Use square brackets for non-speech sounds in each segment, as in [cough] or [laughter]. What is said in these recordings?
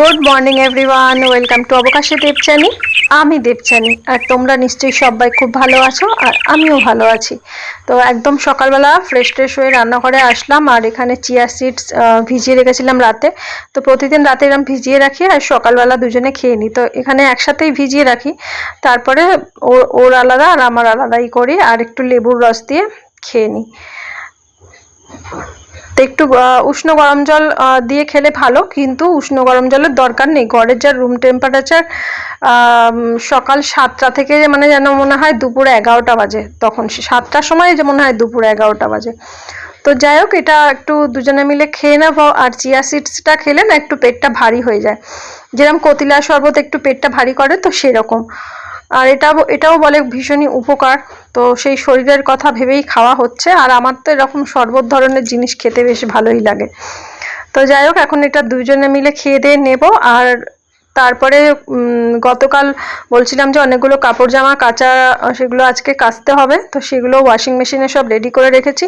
Good morning everyone welcome to অবকাশে Debchani আমি দেবচানি আর তোমরা নিশ্চয়ই সবাই খুব ভালো আছো, আর আমিও ভালো আছি। তো একদম সকালবেলা ফ্রেশ ট্রেশ হয়ে রান্নাঘরে আসলাম, আর এখানে চিয়া সিডস ভিজিয়ে রেখেছিলাম রাতে। তো প্রতিদিন রাতে এরকম ভিজিয়ে রাখি, আর সকালবেলা দুজনে খেয়ে নিই। তো এখানে একসাথেই ভিজিয়ে রাখি। তারপরে ওর আলাদা, আর আমার আলাদাই করি, আর একটু লেবুর রস দিয়ে খেয়ে নিই। তো একটু উষ্ণ গরম জল দিয়ে খেলে ভালো, কিন্তু উষ্ণ গরম জলের দরকার নেই। ঘরের যা রুম টেম্পারেচার সকাল সাতটা থেকে মানে যেন মনে হয় দুপুর এগারোটা বাজে। তখন সাতটার সময় যে মনে হয় দুপুর এগারোটা বাজে। তো যাই হোক, এটা একটু দুজনে মিলে খেয়ে নেব আর চিয়া সিডসটা খেলে না একটু পেটটা ভারী হয়ে যায়। যেরকম কতিলা শরবত একটু পেটটা ভারী করে, তো সেরকম। আর এটা এটাও বলে ভীষণই উপকার। তো সেই শরীরের কথা ভেবেই খাওয়া হচ্ছে। আর আমার তো এরকম শরবত ধরনের জিনিস খেতে বেশ ভালোই লাগে। তো যাই হোক, এখন এটা দুজনে মিলে খেয়ে দিয়ে নেব। আর তারপরে গতকাল বলছিলাম যে অনেকগুলো কাপড় জামা, কাচা সেগুলো আজকে কাচতে হবে। তো সেগুলো ওয়াশিং মেশিনে সব রেডি করে রেখেছি।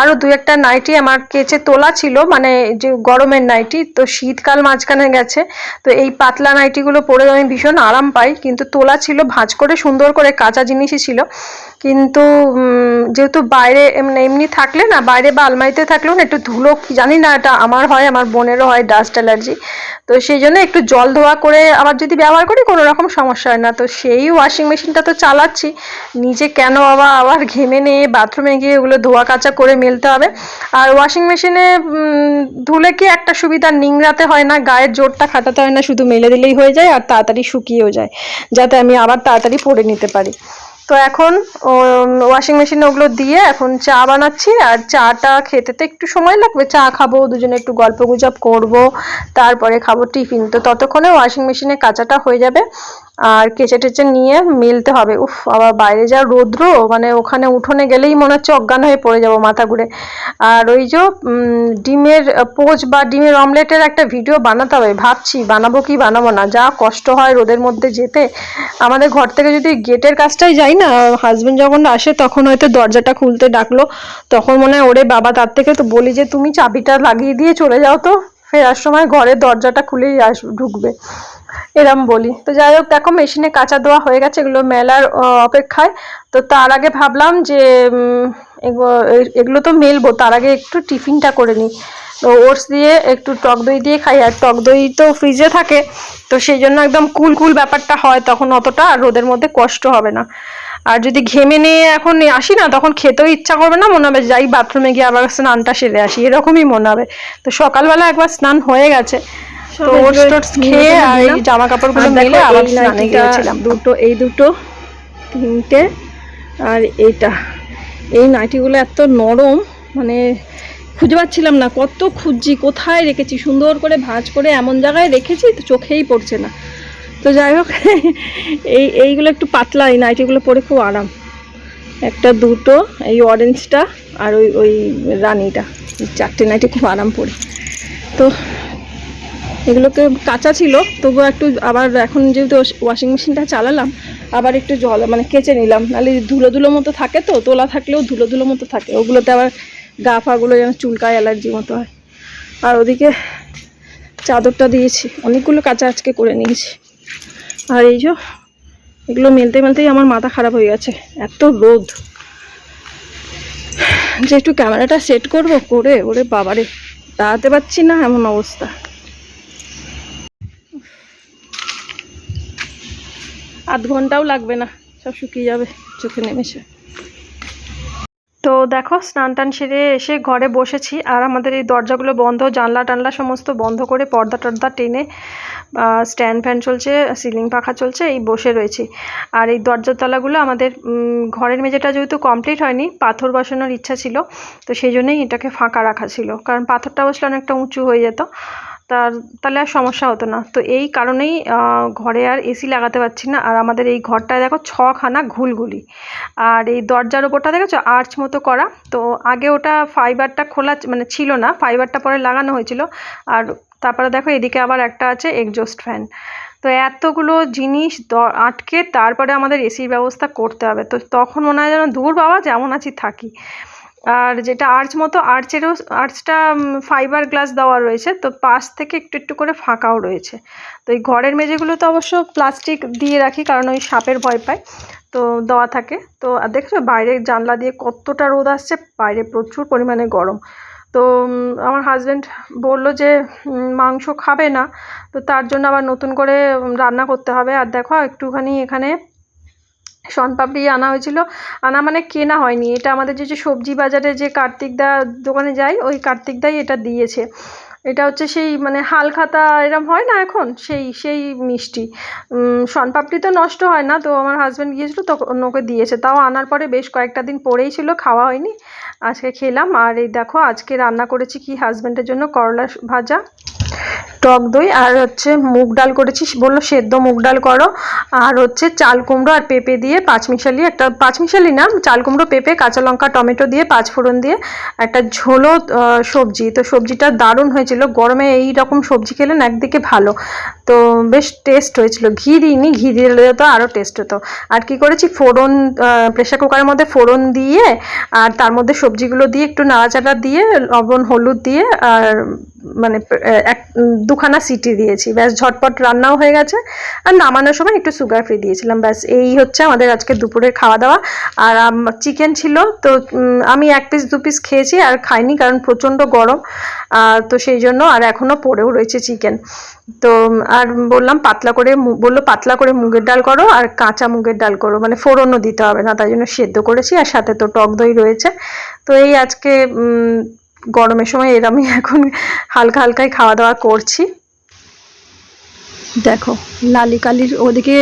আরও দু একটা নাইটি আমার কেচে তোলা ছিল মানে যে গরমের নাইটি তো শীতকাল মাঝখানে গেছে। তো এই পাতলা নাইটিগুলো পরে আমি ভীষণ আরাম পাই, কিন্তু তোলা ছিল, ভাঁজ করে, সুন্দর করে কাঁচা জিনিসই ছিল। কিন্তু যেহেতু বাইরে এমনি থাকলে না, বাইরে বা আলমারিতে থাকলেও না, একটু ধুলো জানি না এটা আমার হয়, আমার বোনেরও হয় ডাস্ট অ্যালার্জি তো সেই জন্য একটু জল ধোয়া করে আবার যদি ব্যবহার করি কোনো রকম সমস্যা হয় না। তো সেই ওয়াশিং মেশিনটা তো চালাচ্ছি। নিজে কেন আবার আবার ঘেমে নিয়ে বাথরুমে গিয়ে ওগুলো ধোয়া কাচা করে মেলতে হবে। আর ওয়াশিং মেশিনে ধুলে কি একটা সুবিধা? নিংড়াতে হয় না, গায়ের জোরটা খাটাতে হয় না, শুধু মেলে দিলেই হয়ে যায় আর তাড়াতাড়ি শুকিয়েও যায়, যাতে আমি আবার তাড়াতাড়ি পরে নিতে পারি। তো এখন ওয়াশিং মেশিনে ওগুলো দিয়ে এখন চা বানাচ্ছি, আর চাটা খেতে তো একটু সময় লাগবে। চা খাব, দুজনে একটু গল্প গুজব করব, তারপরে খাব টিফিন। তো ততক্ষণে ওয়াশিং মেশিনে কাঁচাটা হয়ে যাবে, আর কেচে টেচে নিয়ে মেলতে হবে। উফ, আবার বাইরে যা রৌদ্র মানে ওখানে উঠোনে গেলেই মনে হচ্ছে অজ্ঞান হয়ে পড়ে যাব মাথা ঘুরে। আর ওই যে ডিমের, পোচ বা ডিমের অমলেটের একটা ভিডিও বানাতে হবে। ভাবছি, বানাবো কি বানাবো না। যা কষ্ট হয় রোদের মধ্যে যেতে। আমাদের ঘর থেকে যদি গেটের কাজটাই যাই না হাজবেন্ড যখন আসে তখন হয়তো দরজাটা খুলতে ডাকলো। তখন মনে হয় ওরে বাবা, তার থেকে তো বলি যে, তুমি চাবিটা লাগিয়ে দিয়ে চলে যাও তো। ফেরার সময় ঘরের দরজাটা খুলেই আস, ঢুকবে। এরম বলি। তো যাই হোক, দেখো মেশিনে কাঁচা দেওয়া হয়ে গেছে, এগুলো মেলার অপেক্ষায়। তো তার আগে ভাবলাম যে এগুলো তো মেলবো, তার আগে একটু টিফিনটা করে নিই। ওটস দিয়ে একটু টক দই দিয়ে খাই আর টক দই তো ফ্রিজে থাকে তো সেই জন্য একদম কুল কুল ব্যাপারটা হয় তখন অতটা আর রোদের মধ্যে কষ্ট হবে না। আর যদি ঘেমে নিয়ে এখন আসি না তখন খেতেও ইচ্ছা করবে না মনে হবে যাই বাথরুমে গিয়ে আবার স্নানটা সেরে আসি এরকমই মনে হবে। তো সকালবেলা একবার স্নান হয়ে গেছে। তো ওটস টোটস খেয়ে আর এই জামা কাপড়গুলো মেলে আবার স্নানে গিয়েছিলাম। দুটো এই দুটো তিনটে আর এইটা। এই নাইটিগুলো এত নরম মানে খুঁজে পাচ্ছিলাম না। কত খুঁজছি, কোথায় রেখেছি, সুন্দর করে ভাঁজ করে এমন জায়গায় রেখেছি তো চোখেই পড়ছে না। তো যাই হোক, [laughs] এই, এইগুলো একটু পাতলা, এই নাইটিগুলো পরে খুব আরাম। একটা দুটো, এই অরেঞ্জটা আর ওই ওই রানিটা, এই চারটে নাইটি খুব আরাম পড়ে। তো এগুলোকে কাঁচা ছিল, তবুও একটু আবার এখন যেহেতু ওয়াশিং মেশিনটা চালালাম, আবার একটু জল মানে কেচে নিলাম। নাহলে ধুলো ধুলো মতো থাকে তো, তোলা থাকলেও ধুলো ধুলো মতো থাকে। ওগুলোতে আবার গা ফাগুলো যেন চুলকায় অ্যালার্জি মতো হয়। আর ওদিকে চাদরটা দিয়েছি। অনেকগুলো কাঁচা আজকে করে নিয়েছি। আর এই যে, এগুলো মেলতে মেলতেই আমার মাথা খারাপ হয়ে গেছে। এত রোদ। যে একটু ক্যামেরাটা সেট করব করে, ওরে বাবারে, দাঁড়াতে পারছি না এমন অবস্থা। আধ ঘন্টাও লাগবে না, সব শুকিয়ে যাবে, চোখে নেমেছে। তো দেখো স্নান টান সেরে এসে ঘরে বসেছি আর আমাদের এই দরজাগুলো বন্ধ জানলা টানলা সমস্ত বন্ধ করে পর্দা টর্দা টেনে স্ট্যান্ড ফ্যান চলছে সিলিং পাখা চলছে, এই বসে রয়েছি। আর এই দরজার তলাগুলো আমাদের ঘরের মেঝেটা যেহেতু কমপ্লিট হয়নি, পাথর বসানোর ইচ্ছা ছিল, তো সেই জন্যই এটাকে ফাঁকা রাখা ছিল। কারণ পাথরটা বসলে অনেকটা উঁচু হয়ে যেত। তার, তাহলে আর সমস্যা হতো না। তো এই কারণেই ঘরে আর এসি লাগাতে পারছি না। আর আমাদের এই ঘরটায় দেখো ছখানা ঘুলঘুলি। আর এই দরজার ওপরটা দেখেছ? আর্চ মতো করা। তো আগে ওটা ফাইবারটা খোলা মানে ছিল না। ফাইবারটা পরে লাগানো হয়েছিল। আর তারপরে দেখো এদিকে আবার একটা আছে এগজস্ট ফ্যান তো এতগুলো জিনিস আটকে তারপরে আমাদের এসির ব্যবস্থা করতে হবে। তো তখন মনে হয় যেন, দূর বাবা, যেমন আছি থাকি। আর যেটা আর্চ মতো আর্চেরও আর্চটা ফাইবার গ্লাস দেওয়া রয়েছে, তো পাশ থেকে একটু একটু করে ফাঁকাও রয়েছে। তো এই ঘরের মেঝেগুলো তো অবশ্য প্লাস্টিক দিয়ে রাখি, কারণ ওই সাপের ভয় পায়, তো দেওয়া থাকে। তো আর দেখছ বাইরের জানলা দিয়ে কতটা রোদ আসছে, বাইরে প্রচুর পরিমাণে গরম। তো আমার হাজব্যান্ড বলল যে মাংস খাবে না, তো তার জন্য আবার নতুন করে রান্না করতে হবে। আর দেখো, একটুখানি এখানে শনপাপড়ি আনা হয়েছিল। আনা মানে কেনা হয়নি। এটা আমাদের যে সবজি বাজারে যে কার্তিক দা দোকানে যাই ওই কার্তিক দাই এটা দিয়েছে। এটা হচ্ছে সেই মানে হালখাতা এরম হয় না এখন? সেই সেই মিষ্টি। শনপাপড়ি তো নষ্ট হয় না, তো আমার হাজব্যান্ড গিয়েছিল তখন ওকে দিয়েছে। তাও আনার পরে বেশ কয়েকটা দিন পরেই ছিল, খাওয়া হয়নি। আজকে খেলাম। আর এই দেখো, আজকে রান্না করেছি কি হাজব্যান্ডের জন্য করলা ভাজা। টক দই আর হচ্ছে মুগ ডাল করেছি। বলল, সেদ্ধ মুগ ডাল করো। আর হচ্ছে চাল কুমড়ো আর পেঁপে দিয়ে পাঁচমিশালি একটা, পাঁচমিশালি না, চাল কুমড়ো, পেঁপে, কাঁচা লঙ্কা, টমেটো দিয়ে পাঁচফোড়ন দিয়ে একটা ঝোলো সবজি। তো সবজিটা দারুণ হয়েছিল। গরমে এই রকম সবজি খেলেন একদিকে ভালো। তো বেশ টেস্ট হয়েছিল। ঘি দিইনি, ঘি দিলে তো আরও টেস্ট হতো। আর কি করেছি? ফোড়ন প্রেশার কুকারের মধ্যে ফোড়ন দিয়ে আর তার মধ্যে সবজিগুলো দিয়ে একটু নাড়াচাড়া দিয়ে, লবণ, হলুদ দিয়ে আর মানে এক দুখানা সিটি দিয়েছি। ব্যাস, ঝটপট রান্নাও হয়ে গেছে। আর নামানোর সময় একটু সুগার ফ্রি দিয়েছিলাম। ব্যাস, এই হচ্ছে আমাদের আজকে দুপুরের খাওয়া দাওয়া আর চিকেন ছিল, তো আমি এক পিস দু পিস খেয়েছি আর খাইনি কারণ প্রচণ্ড গরম। তো সেই জন্য আর এখনও পড়েও রয়েছে চিকেন তো, আর বললাম পাতলা করে বলল পাতলা করে মুগের ডাল করো আর কাঁচা মুগের ডাল করো। মানে ফোড়নও দিতে হবে না, তাই জন্য সেদ্ধ করেছি আর সাথে তো টক দই রয়েছে। তো এই আজকে গরমের সময় এর আমি এখন হালকা হালকাই খাওয়া দাওয়া করছি। দেখো, লালি কালির ওদিকে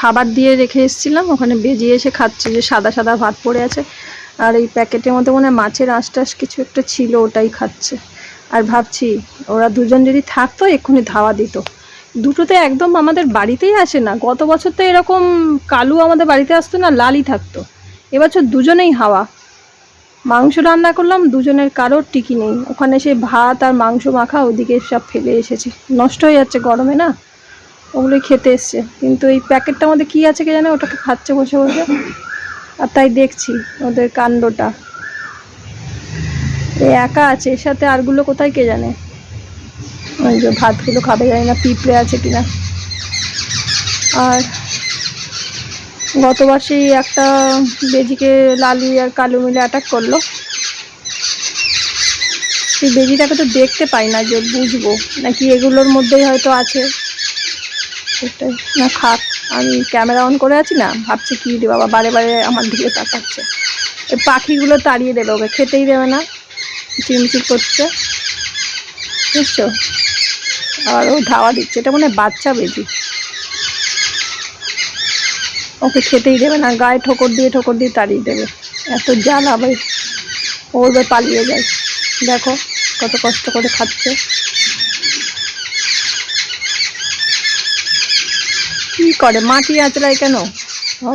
খাবার দিয়ে রেখে এসেছিলাম, ওখানে বেজিয়ে এসে খাচ্ছে যে সাদা সাদা ভাত পড়ে আছে। আর এই প্যাকেটের মধ্যে মনে হয় মাছের আঁশ টাশ কিছু একটা ছিল, ওটাই খাচ্ছে। আর ভাবছি, ওরা দুজন যদি থাকতো, এক্ষুনি ধাওয়া দিত। দুটোতে একদম আমাদের বাড়িতেই আসে না। গত বছর তো এরকম কালু আমাদের বাড়িতে আসতো না, লালি থাকতো। এবছর দুজনেই হাওয়া। মাংস রান্না করলাম, দুজনের কারোর টিকি নেই। ওখানে সে ভাত আর মাংস মাখা ওদিকে সব ফেলে এসেছি। নষ্ট হয়ে যাচ্ছে গরমে না? ওগুলোই খেতে এসছে। কিন্তু এই প্যাকেটটার মধ্যে কী আছে কে জানে? ওটাকে খাচ্ছে বসে বসে। আর তাই দেখছি ওদের কাণ্ডটা। এই একা আছে, এর সাথে আরগুলো কোথায় কে জানে? ওই যে ভাতগুলো খাবে, জানি না পিঁপড়ে আছে কিনা। আর গতবার সেই একটা বেজিকে লালি আর কালো মিলে অ্যাটাক করল। সেই বেজিটাকে তো দেখতে পাই না যে বুঝব, নাকি এগুলোর মধ্যেই হয়তো আছে। সেটাই। না খাক আমি ক্যামেরা অন করে আছি না, ভাবছি কী রে বাবা, বারে বারে আমার দিকে তাকাচ্ছে। এই পাখিগুলো তাড়িয়ে দেবে ওকে, খেতেই দেবে না। চিমচিম করছে। বুঝছ? আর ও ধাওয়া দিচ্ছে, এটা মনে বাচ্চা বেজি। ওকে খেতেই দেবে না, গায়ে ঠোকর দিয়ে ঠোকর দিয়ে তাড়িয়ে দেবে। এত ভাই। ওর বে পালিয়ে যায়। দেখো কত কষ্ট করে খাচ্ছে। কি করে, মাটি আঁচড়ায় কেন?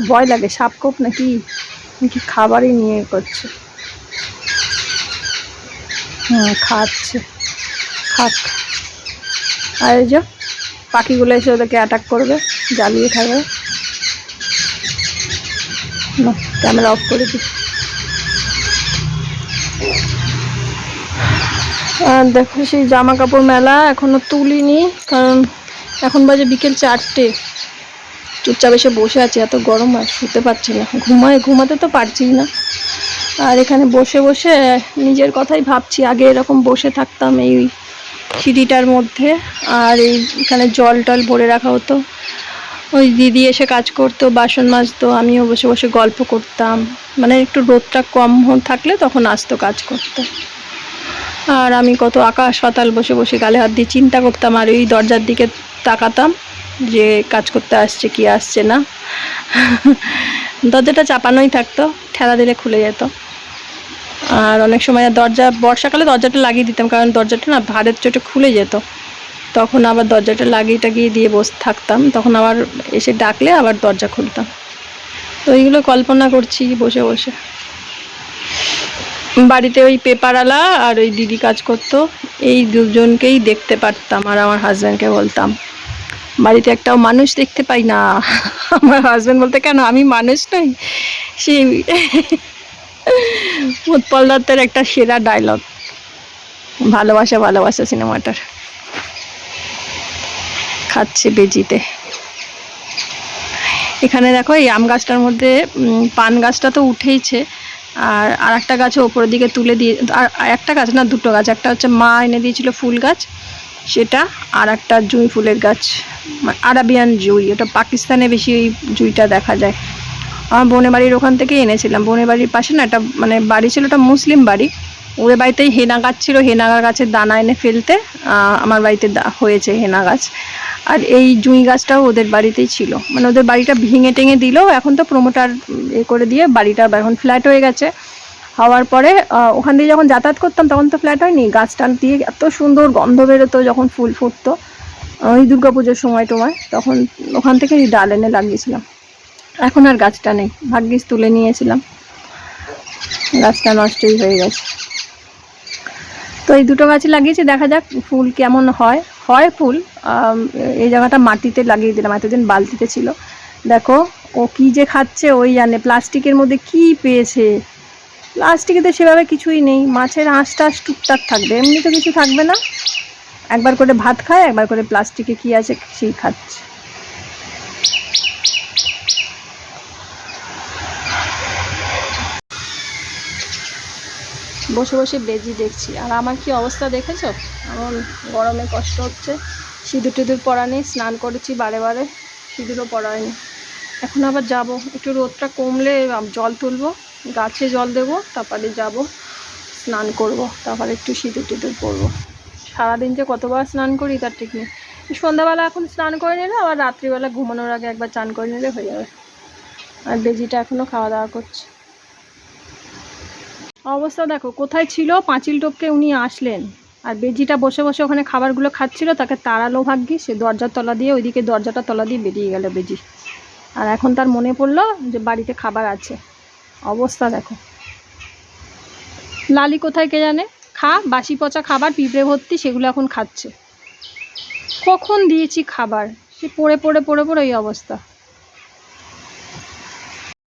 ভয় লাগে, সাপ কোপ নাকি? কি খাবারই নিয়ে করছে। হ্যাঁ খাচ্ছে। খাক। আর যে পাখিগুলো এসে ওদেরকে অ্যাটাক করবে, জ্বালিয়ে খাবে। ক্যামেরা অফ করে দিই। আর দেখো সেই জামা কাপড় মেলা এখনও তুলিনি, কারণ এখন বাজে বিকেল চারটে। চুপচাপ এসে বসে আছি, এত গরম আর শুতে পারছি না। ঘুমায়, ঘুমাতে তো পারছি না। আর এখানে বসে বসে নিজের কথাই ভাবছি, আগে এরকম বসে থাকতাম এই সিঁড়িটার মধ্যে, আর এই এখানে জল টল ভরে রাখা হতো। ওই দিদি এসে কাজ করতো, বাসন মাজতো, আমিও বসে বসে গল্প করতাম। মানে একটু রোদটা কম থাকলে তখন আসতো কাজ করতে। আর আমি কত আকাশ পাতাল বসে বসে গালে হাত দিয়ে চিন্তা করতাম, আর ওই দরজার দিকে তাকাতাম যে কাজ করতে আসছে কি আসছে না। দরজাটা চাপানোই থাকতো, ঠেলা দিলে খুলে যেত। আর অনেক সময় দরজা, বর্ষাকালে দরজাটা লাগিয়ে দিতাম, কারণ দরজাটা না ভারের চোটে খুলে যেত। তখন আবার দরজাটা লাগিয়ে টাগিয়ে দিয়ে বসে থাকতাম। তখন আবার এসে ডাকলে আবার দরজা খুলতাম। তো এইগুলো কল্পনা করছি বসে বসে। বাড়িতে ওই পেপারওয়ালা আর ওই দিদি কাজ করতো। এই দুজনকেই দেখতে পারতাম আর আমার হাজব্যান্ডকে বলতাম। বাড়িতে একটাও মানুষ দেখতে পাই না। আমার হাজব্যান্ড বলতে, কেন, আমি মানুষ নই? সেই উৎপল দত্তের একটা সেরা ডায়লগ ভালোবাসা ভালোবাসা সিনেমাটার খাচ্ছে বেজিতে। এখানে দেখো এই আম গাছটার মধ্যে পান গাছটা তো উঠেইছে, আর আর একটা গাছও ওপরের দিকে তুলে দিয়ে, আর একটা গাছ না, দুটো গাছ, একটা হচ্ছে মা এনে দিয়েছিল ফুল গাছ, সেটা, আর একটা জুঁই ফুলের গাছ মানে আরাবিয়ান জুঁই, ওটা পাকিস্তানে বেশি ওই জুঁইটা দেখা যায়। আমার বোনের বাড়ির ওখান থেকে এনেছিলাম, বোনের বাড়ির পাশে না একটা মানে বাড়ি ছিল ওটা মুসলিম বাড়ি ওদের বাড়িতেই হেনা গাছ ছিল, হেনা গাছের দানা এনে ফেলতে আমার বাড়িতে হয়েছে হেনা গাছ। আর এই জুঁই গাছটাও ওদের বাড়িতেই ছিল। মানে ওদের বাড়িটা ভেঙে টেঙে দিল এখন তো প্রোমোটার এ করে দিয়ে বাড়িটা এখন ফ্ল্যাট হয়ে গেছে। হওয়ার পরে ওখান দিয়ে যখন যাতায়াত করতাম তখন তো ফ্ল্যাট হয়নি। গাছটা দিয়ে এত সুন্দর গন্ধ বেরোতো যখন ফুল ফুটতো। ওই দুর্গা পুজোর সময় টময় তখন ওখান থেকে ডাল এনে লাগিয়েছিলাম। এখন আর গাছটা নেই। ভাগ্যিস তুলে নিয়েছিলাম। গাছটা নষ্টই হয়ে গেছে। তো এই দুটো গাছ লাগিয়েছি, দেখা যাক ফুল কেমন হয়। হয় ফুল এই জায়গাটা মাটিতে লাগিয়ে দিলাম, এতদিন বালতিতে ছিল। দেখো, ও কি যে খাচ্ছে ওই জানে, প্লাস্টিকের মধ্যে কি পেয়েছে? প্লাস্টিকে তো সেভাবে কিছুই নেই, মাছের আঁশ টাঁশ টুকটাক থাকবে এমনি তো কিছু থাকবে না। একবার করে ভাত খায়, একবার করে প্লাস্টিকে কি আছে সেই খাচ্ছে। বসে বসে বেজি দেখছি। আর আমার কি অবস্থা দেখেছ? এমন গরমে কষ্ট হচ্ছে। সিঁদুর টিঁদুর পরা নেই, স্নান করেছি বারে বারে, সিঁদুরও পরা এখন আবার যাব। একটু রোদটা কমলে জল তুলবো, গাছে জল দেবো, তারপরে যাব, স্নান করব, তারপরে একটু সিঁদুর টিঁদুর পরবো। সারাদিন যে কতবার স্নান করি তার ঠিক নেই। সন্ধ্যাবেলা এখন স্নান করে নিলে, আবার রাত্রিবেলা ঘুমানোর আগে একবার চান করে নিলে হয়ে যাবে। আর বেজিটা এখনও খাওয়া দাওয়া করছে। অবস্থা দেখো, কোথায় ছিল? পাঁচিল টপকে উনি আসলেন। আর বেজিটা বসে বসে ওখানে খাবারগুলো খাচ্ছিল, তাকে তাড়ালো ভাগ্যি, সে দরজার তলা দিয়ে, ওইদিকে দরজাটা তলা দিয়ে বেরিয়ে গেল বেজি। আর এখন তার মনে পড়ল যে বাড়িতে খাবার আছে। অবস্থা দেখো। লালি কোথায় কে জানে? খা, বাসি পচা খাবার, পিঁপড়ে ভর্তি, সেগুলো এখন খাচ্ছে। কখন দিয়েছি খাবার? সে পড়ে পড়ে পড়ে পড়ে এই অবস্থা।